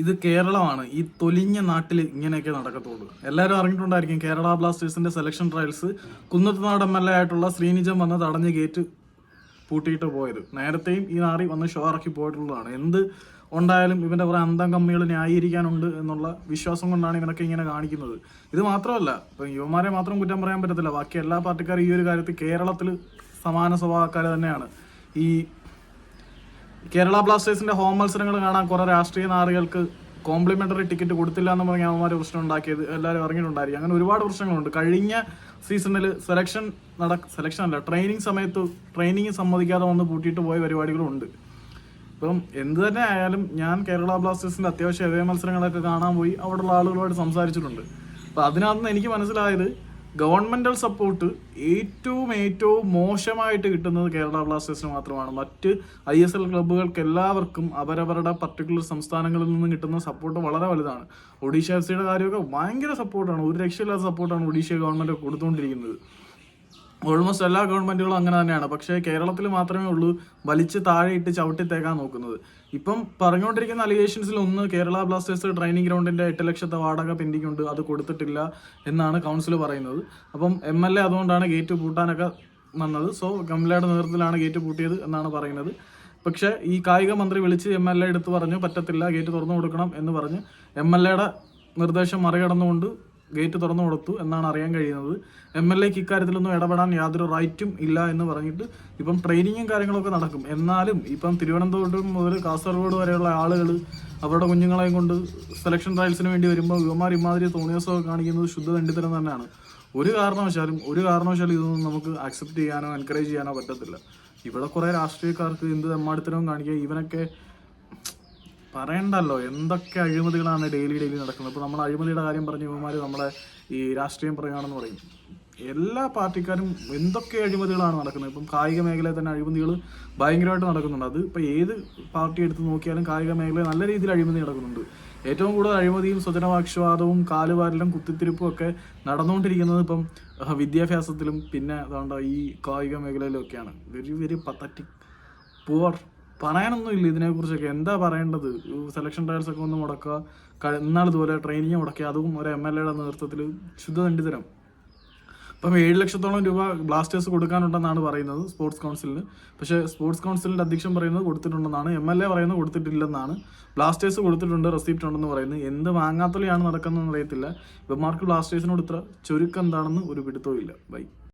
ഇത് കേരളമാണ്. ഈ തൊലിഞ്ഞ നാട്ടിൽ ഇങ്ങനെയൊക്കെ നടക്കത്തുള്ളൂ. എല്ലാവരും അറിഞ്ഞിട്ടുണ്ടായിരിക്കും കേരള ബ്ലാസ്റ്റേഴ്സിന്റെ selection trials Kunnathunad M L A ആയിട്ടുള്ള ശ്രീനിജം വന്ന് തടഞ്ഞ് ഗേറ്റ് പൂട്ടിയിട്ട് പോയത്. നേരത്തെയും ഈ നാറി വന്ന് ഷോ ഇറക്കി പോയിട്ടുള്ളതാണ്. എന്ത് ഉണ്ടായാലും ഇവന്റെ കുറെ അന്തം കമ്മികൾ ന്യായീകരിക്കാനുണ്ട് എന്നുള്ള വിശ്വാസം കൊണ്ടാണ് ഇവനൊക്കെ ഇങ്ങനെ കാണിക്കുന്നത്. ഇത് മാത്രമല്ല ഇപ്പൊ യുവമാരെ മാത്രം കുറ്റം പറയാൻ പറ്റത്തില്ല. ബാക്കി എല്ലാ പാർട്ടിക്കാരും ഈ ഒരു കാര്യത്തിൽ കേരളത്തിൽ സമാന സ്വഭാവക്കാർ തന്നെയാണ്. ഈ കേരള ബ്ലാസ്റ്റേഴ്സിന്റെ ഹോം മത്സരങ്ങൾ കാണാൻ കുറെ രാഷ്ട്രീയ നാറികൾക്ക് കോംപ്ലിമെന്ററി ടിക്കറ്റ് കൊടുത്തില്ല എന്ന് പറഞ്ഞ അവന്മാർ പ്രശ്നം ഉണ്ടാക്കിയത് എല്ലാവരും അറിഞ്ഞിട്ടുണ്ടായിരിക്കും. അങ്ങനെ ഒരുപാട് പ്രശ്നങ്ങളുണ്ട്. കഴിഞ്ഞ സീസണിൽ സെലക്ഷൻ നട സെലക്ഷൻ അല്ല ട്രെയിനിങ് സമയത്ത് ട്രെയിനിങ് സമ്മതിക്കാതെ വന്ന് പൂട്ടിയിട്ട് പോയ പരിപാടികളുണ്ട് ഇപ്പം എന്ത് തന്നെ ആയാലും ഞാൻ കേരള ബ്ലാസ്റ്റേഴ്സിന്റെ അത്യാവശ്യം എവേ മത്സരങ്ങളൊക്കെ കാണാൻ പോയി. അവിടെയുള്ള ആളുകളുമായിട്ട് സംസാരിച്ചിട്ടുണ്ട്. അപ്പൊ അതിനകത്ത് എനിക്ക് മനസ്സിലായത് ഗവൺമെന്റൽ സപ്പോർട്ട് ഏറ്റവും ഏറ്റവും മോശമായിട്ട് കിട്ടുന്നത് കേരള ബ്ലാസ്റ്റേഴ്സിന് മാത്രമാണ്. മറ്റ് ഐ എസ് എൽ ക്ലബ്ബുകൾക്ക് എല്ലാവർക്കും അവരവരുടെ പർട്ടിക്കുലർ സംസ്ഥാനങ്ങളിൽ നിന്ന് കിട്ടുന്ന സപ്പോർട്ട് വളരെ വലുതാണ്. ഒഡീഷ എഫ് സിയുടെ കാര്യമൊക്കെ ഭയങ്കര സപ്പോർട്ടാണ് ഒരു രക്ഷയില്ലാത്ത സപ്പോർട്ടാണ് ഒഡീഷ ഗവൺമെന്റ് കൊടുത്തുകൊണ്ടിരിക്കുന്നത്. ഓൾമോസ്റ്റ് എല്ലാ ഗവൺമെന്റുകളും അങ്ങനെ തന്നെയാണ്. പക്ഷേ കേരളത്തിൽ മാത്രമേ ഉള്ളൂ വലിച്ച് താഴെ ഇട്ട് ചവിട്ടി തേക്കാൻ നോക്കുന്നത്. ഇപ്പം പറഞ്ഞുകൊണ്ടിരിക്കുന്ന അലിഗേഷൻസിൽ ഒന്ന് കേരള ബ്ലാസ്റ്റേഴ്സ് ട്രെയിനിങ് ഗ്രൗണ്ടിന്റെ എട്ട് ലക്ഷത്തെ വാടക പെൻഡിങ്ങുണ്ട് അത് കൊടുത്തിട്ടില്ല എന്നാണ് കൗൺസിൽ പറയുന്നത്. അപ്പം എം എൽ എ അതുകൊണ്ടാണ് ഗേറ്റ് പൂട്ടാനൊക്കെ വന്നത്. സോ കമലയുടെ നേതൃത്വത്തിലാണ് ഗേറ്റ് പൂട്ടിയത് എന്നാണ് പറയുന്നത്. പക്ഷേ ഈ കായിക മന്ത്രി വിളിച്ച് എം എൽ എ എടുത്ത് പറഞ്ഞു പറ്റത്തില്ല ഗേറ്റ് തുറന്നു കൊടുക്കണം എന്ന് പറഞ്ഞ് എം എൽ എയുടെ നിർദ്ദേശം മറികടന്നുകൊണ്ട് ഗേറ്റ് തുറന്നു കൊടുത്തു എന്നാണ് അറിയാൻ കഴിയുന്നത്. എം എൽ എക്ക് ഇക്കാര്യത്തിലൊന്നും ഇടപെടാൻ യാതൊരു റൈറ്റും ഇല്ല എന്ന് പറഞ്ഞിട്ട് ഇപ്പം ട്രെയിനിങ്ങും കാര്യങ്ങളൊക്കെ നടക്കും. എന്നാലും ഇപ്പം തിരുവനന്തപുരം മുതൽ കാസർഗോഡ് വരെയുള്ള ആളുകൾ അവരുടെ കുഞ്ഞുങ്ങളെയും കൊണ്ട് സെലക്ഷൻ ട്രയൽസിന് വേണ്ടി വരുമ്പോൾ യുവമാർ ഇമാതിരി തോന്നിയസമൊക്കെ കാണിക്കുന്നത് ശുദ്ധ ദണ്ഡിത്തരം തന്നെയാണ്. ഒരു കാരണവശാലും ഒരു കാരണവശാലും ഇതൊന്നും നമുക്ക് അക്സെപ്റ്റ് ചെയ്യാനോ എൻകറേജ് ചെയ്യാനോ പറ്റത്തില്ല. ഇവിടെ കുറേ രാഷ്ട്രീയക്കാർക്ക് എന്ത് തെമ്മാടിത്തരവും കാണിക്കുക ഇവനൊക്കെ പറയണ്ടല്ലോ എന്തൊക്കെ അഴിമതികളാണ് ഡെയിലി ഡെയിലി നടക്കുന്നത്. ഇപ്പോൾ നമ്മൾ അഴിമതിയുടെ കാര്യം പറഞ്ഞ യുവമാർ നമ്മളെ ഈ രാഷ്ട്രീയം പറയുകയാണെന്ന് പറയും. എല്ലാ പാർട്ടിക്കാരും എന്തൊക്കെ അഴിമതികളാണ് നടക്കുന്നത്. ഇപ്പം കായിക മേഖലയിൽ തന്നെ അഴിമതികൾ ഭയങ്കരമായിട്ട് നടക്കുന്നുണ്ട്. അത് ഇപ്പം ഏത് പാർട്ടി എടുത്ത് നോക്കിയാലും കായിക മേഖലയിൽ നല്ല രീതിയിൽ അഴിമതി നടക്കുന്നുണ്ട്. ഏറ്റവും കൂടുതൽ അഴിമതിയും സ്വജനവാക്ഷവാദവും കാലുവാരലും കുത്തിത്തിരിപ്പും ഒക്കെ നടന്നുകൊണ്ടിരിക്കുന്നത് ഇപ്പം വിദ്യാഭ്യാസത്തിലും പിന്നെ അതുകൊണ്ട് ഈ കായിക മേഖലയിലും ഒക്കെയാണ്. Very very pathetic poor. പറയാനൊന്നും ഇല്ല ഇതിനെക്കുറിച്ചൊക്കെ. എന്താ പറയേണ്ടത്? സെലക്ഷൻ ട്രയൽസ് ഒക്കെ ഒന്ന് മുടക്കുക. എന്നാൽ ഇതുപോലെ ട്രെയിനിങ് മുടക്കുക അതും ഒരു എം എൽ എയുടെ നേതൃത്വത്തിൽ ശുദ്ധ ദണ്ഡിതരം. അപ്പം ഏഴ് ലക്ഷത്തോളം രൂപ ബ്ലാസ്റ്റേഴ്സ് കൊടുക്കാനുണ്ടെന്നാണ് പറയുന്നത് സ്പോർട്സ് കൗൺസിലിന് പക്ഷേ സ്പോർട്സ് കൗൺസിലിന്റെ അധ്യക്ഷൻ പറയുന്നത് കൊടുത്തിട്ടുണ്ടെന്നാണ്. എം എൽ എ പറയുന്നത് കൊടുത്തിട്ടില്ലെന്നാണ്. ബ്ലാസ്റ്റേഴ്സ് കൊടുത്തിട്ടുണ്ട് റെസിപ്റ്റ് ഉണ്ടെന്ന് പറയുന്നത്. എന്ത് വാങ്ങാത്തലയാണ് നടക്കുന്നതെന്ന് അറിയത്തില്ല. ഇവന്മാർക്ക് ബ്ലാസ്റ്റേഴ്സിനോട് ഇത്ര ചുരുക്കം എന്താണെന്ന് ഒരു പിടുത്തവും ഇല്ല. ബൈ